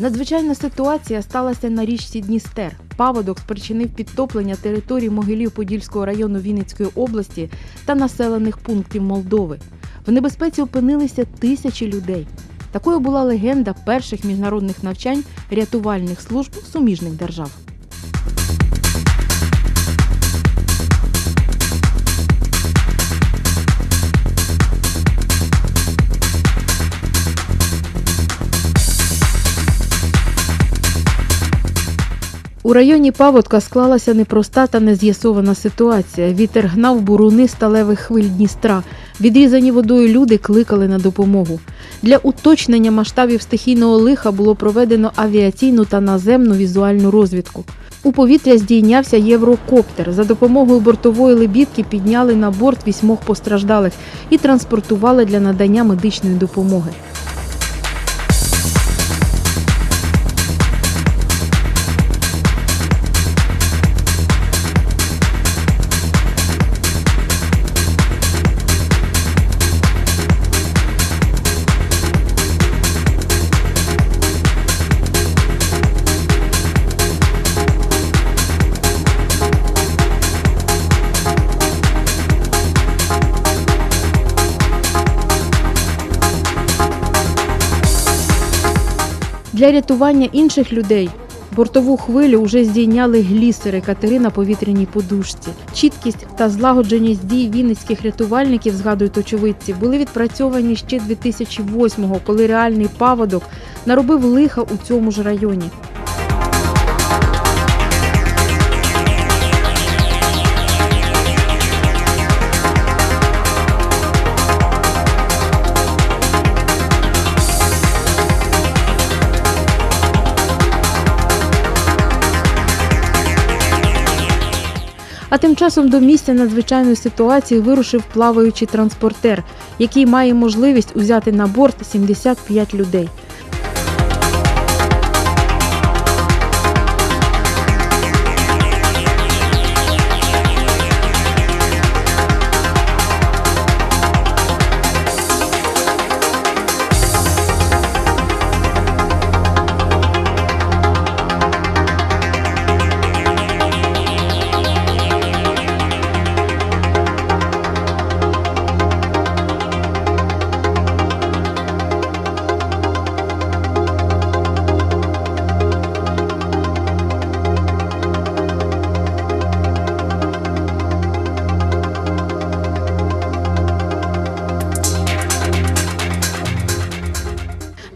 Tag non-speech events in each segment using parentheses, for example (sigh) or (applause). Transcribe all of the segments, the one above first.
Надзвичайна ситуація сталася на річці Дністер. Паводок спричинив підтоплення територій Могилів Подільського району Вінницької області та населених пунктів Молдови. В небезпеці опинилися тисячі людей. Такою була легенда перших міжнародних навчань рятувальних служб суміжних держав. У районі Паводка склалася непроста та нез'ясована ситуація. Вітер гнав буруни сталевих хвиль Дністра. Відрізані водою люди кликали на допомогу. Для уточнення масштабів стихійного лиха було проведено авіаційну та наземну візуальну розвідку. У повітря здійнявся єврокоптер. За допомогою бортової лебідки підняли на борт вісьмох постраждалих і транспортували для надання медичної допомоги. Для рятування інших людей бортову хвилю вже здійняли глісери катери на повітряній подушці. Чіткість та злагодженість дій вінницьких рятувальників, згадують очевидці, були відпрацьовані ще 2008-го, коли реальний паводок наробив лиха у цьому ж районі. А тим часом до місця надзвичайної ситуації вирушив плаваючий транспортер, який має можливість узяти на борт 75 людей.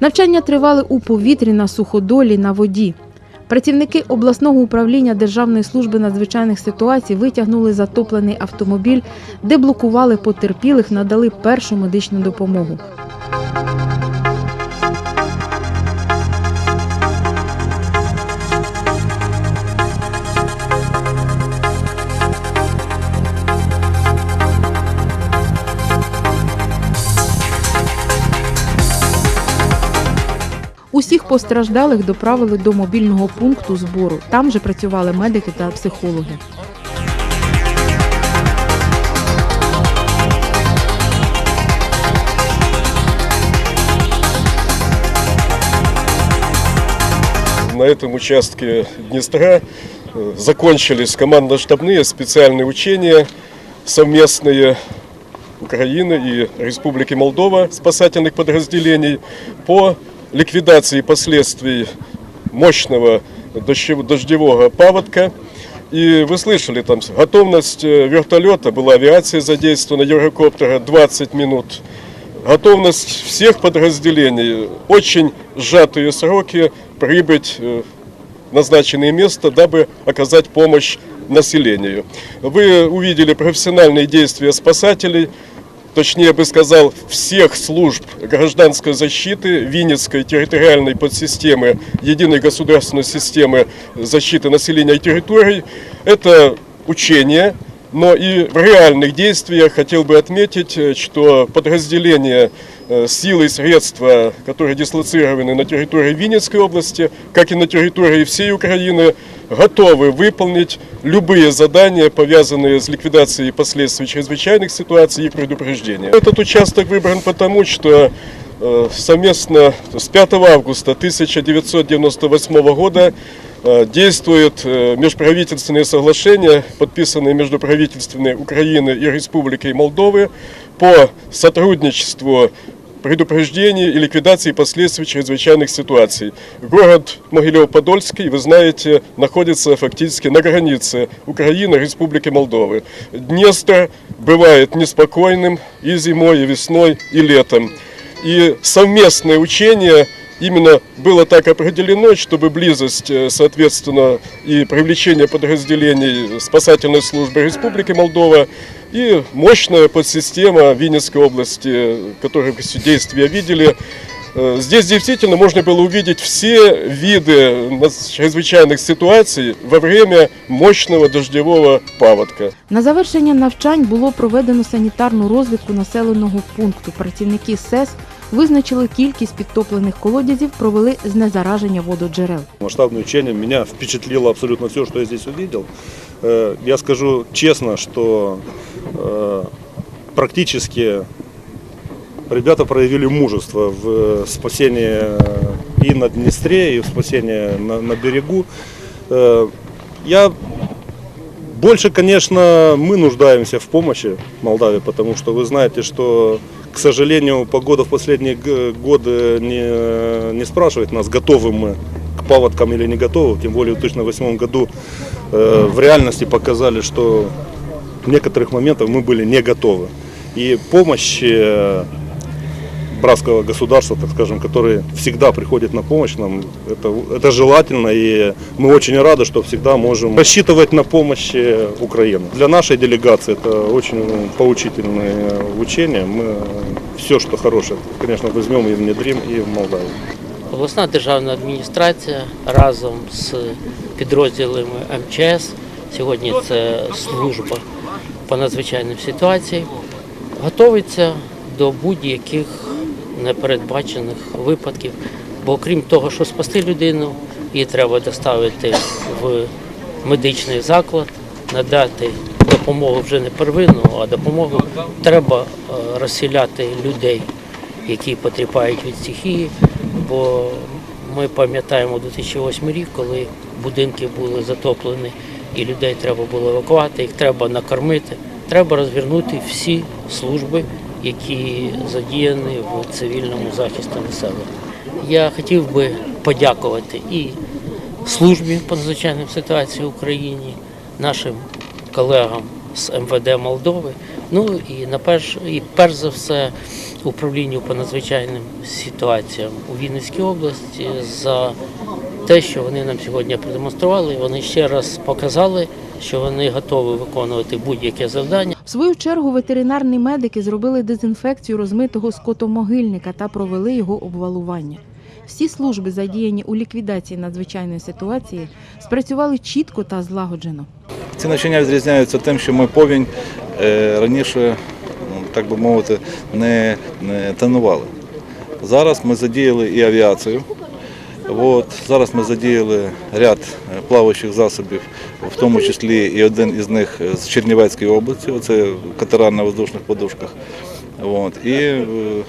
Навчання тривали у повітрі на суходолі на воді. Працівники обласного управління Державної служби надзвичайних ситуацій витягнули затоплений автомобіль, де блокували потерпілих, надали першу медичну допомогу. Усіх постраждалих доправили до мобільного пункту збору. Там же працювали медики та психологи. На этом участке Днестра э, закончились командно-штабные специальные учения совместные Украины и Республики Молдова спасательных подразделений по ликвидации последствий мощного дождев- дождевого паводка. И вы слышали, там готовность э, вертолета, была авиация задействована, Еврокоптера 20 минут. Готовность всех подразделений, очень сжатые сроки прибыть э, в назначенное место, дабы оказать помощь населению. Вы увидели профессиональные действия спасателей, точнее бы сказал, всех служб гражданской защиты Винницкой территориальной подсистемы единой государственной системы защиты населения и территорий. Это учение, но и в реальных действиях хотел бы отметить, э, что подразделения э, силы и средства, которые дислоцированы на территории Винницкой области, как и на территории всей Украины, готовы выполнить любые задания, повязанные с ликвидацией последствий чрезвычайных ситуаций и предупреждения. Этот участок выбран потому, что э, совместно с 5 августа 1998 года э, действует э, межправительственные соглашения, подписанные между правительствами Украины и Республики Молдовы по сотрудничеству предупреждении и ликвидации последствий чрезвычайных ситуаций. Город Могилев-Подольский, вы знаете, находится фактически на границе Украины и Республики Молдовы. Днестр бывает неспокойным и зимой, и весной, и летом. И совместное учение именно было так определено, чтобы близость, э, соответственно, и привлечение подразделений спасательной службы Республики Молдова и мощная подсистема Винницкой области, которую вы действия видели. Э, Здесь действительно можно было увидеть все виды нас- чрезвычайных ситуаций во время мощного дождевого паводка. На завершення навчань було проведено санітарну розвідку населеного пункту. Працівники СЕС визначили кількість підтоплених колодязів, провели знезараження вододжерел. Масштабное учение меня впечатлило абсолютно все, что я здесь увидел. Э, Я скажу честно, что э, практически ребята проявили мужество в э, спасении и на Днестре, и в спасении на, на берегу. Я больше, конечно, мы нуждаемся в помощи Молдавии, потому что вы знаете, что, к сожалению, погода в последние годы не, не спрашивает нас, готовы мы к паводкам или не готовы. Тем более в 2008 году в реальности показали, что в некоторых моментах мы были не готовы. И помощь э, братского государства, так скажем, которые всегда приходят на помощь нам, это, это желательно, и мы очень рады, что всегда можем рассчитывать на помощь э, Украины. Для нашей делегации это очень поучительное учение. Мы все, что хорошее, конечно, возьмем и внедрим и в Молдавию. Обласна державна адміністрація разом з підрозділами МЧС, сьогодні це служба по надзвичайним ситуаціям, готується до будь-яких непередбачених випадків. Бо окрім того, що спасти людину, її треба доставити в медичний заклад, надати допомогу вже не первинну, а допомогу треба е, розселяти людей, які потерпають від стихії. Бо ми пам'ятаємо 2008 рік, коли будинки були затоплені і людей треба було евакувати, їх треба накормити. Треба розвернути всі служби, які задіяні в цивільному захисті населення. Я хотів би подякувати і службі по надзвичайним ситуаціям в Україні, нашим колегам з МВД Молдови. Ну і на перш, і перш за все управлінню по надзвичайним ситуаціям у Вінницькій області за те, що вони нам сьогодні продемонстрували. Вони ще раз показали, що вони готові виконувати будь-яке завдання. В свою чергу ветеринарні медики зробили дезінфекцію розмитого скотомогильника та провели його обвалування. Всі служби, задіяні у ліквідації надзвичайної ситуації, спрацювали чітко та злагоджено. Ці навчання відрізняються тим, що ми повінь е, раніше, ну, так би мовити, не, не тренували. Зараз ми задіяли і авіацію. От, зараз ми задіяли ряд е, плаваючих засобів, в тому числі і один із них з Чернівецької області, це катера на воздушних подушках. От. І е,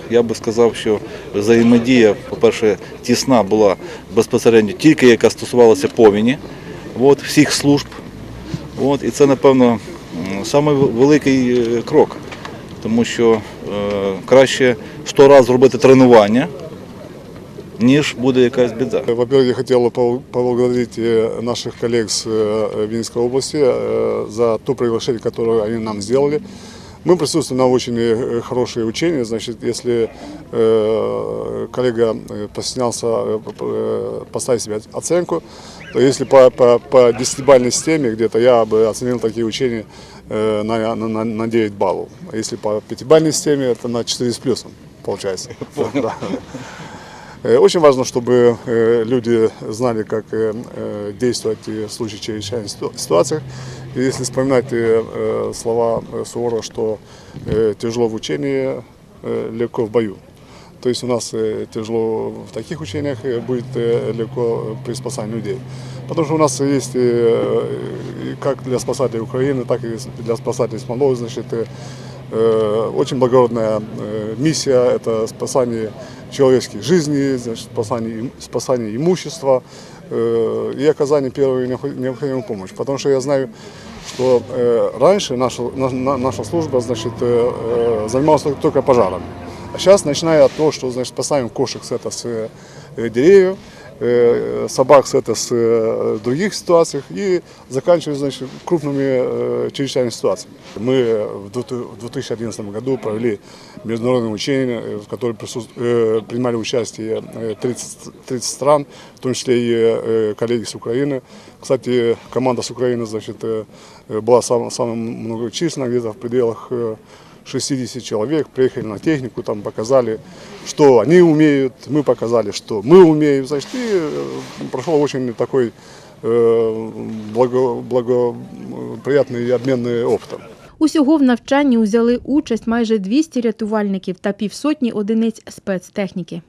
я би сказав, що взаємодія, по-перше, тісна була безпосередньо тільки яка стосувалася повіні, от, всіх служб. От, і це, напевно, е, крок, тому що е, краще сто разів зробити тренування, ніж буде якась біда. Во-первых, я хотел бы пол- поблагодарить э, наших коллег с э, Винницкой области э, за то приглашение, которое они нам сделали. Мы присутствуем на очень хорошие учения. Значит, если э, коллега постеснялся э, поставить себе оценку, то если по, по, по десятибалльной системе где-то я бы оценил такие учения э, на, на, на- на 9 баллов. А если по пятибалльной системе, это на 4 с плюсом получается. (laughs) Да. Э, Очень важно, чтобы э, люди знали, как э, действовать в случае чрезвычайных ситу- ситуациях. И если вспоминать слова Суворова, что тяжело в учении, легко в бою. То есть у нас тяжело в таких учениях, будет легко при спасании людей. Потому что у нас есть как для спасателей Украины, так и для спасателей из Молдовы, значит, Очень благородная миссия – это спасание человеческих жизней, значит, спасание, им- спасание имущества э, и оказание первой необхо- необходимой помощи. Потому что я знаю, что э, раньше наша, на- на- наша служба значит, э, э, занималась только- только пожарами. А сейчас, начиная от того, что значит, спасаем кошек с, это, с э, деревьев, э, собак с, это, с э, других ситуациях и заканчивая значит, крупными э, чрезвычайными ситуациями. Мы в дву- в 2011 году провели международное учение, э, в котором присутств- э, принимали участие э, 30, 30 стран, в том числе и э, коллеги с Украины. Кстати, команда с Украины значит, э, э, была сам, самым многочисленной, где-то в пределах э, 60 человек, приехали на технику, там показали, что они умеют, мы показали, что мы умеем, значит, и э, прошел очень такой э, благо, благоприятный обменный опытом. Усього в навчанні узяли участь майже 200 рятувальників та півсотні одиниць спецтехніки.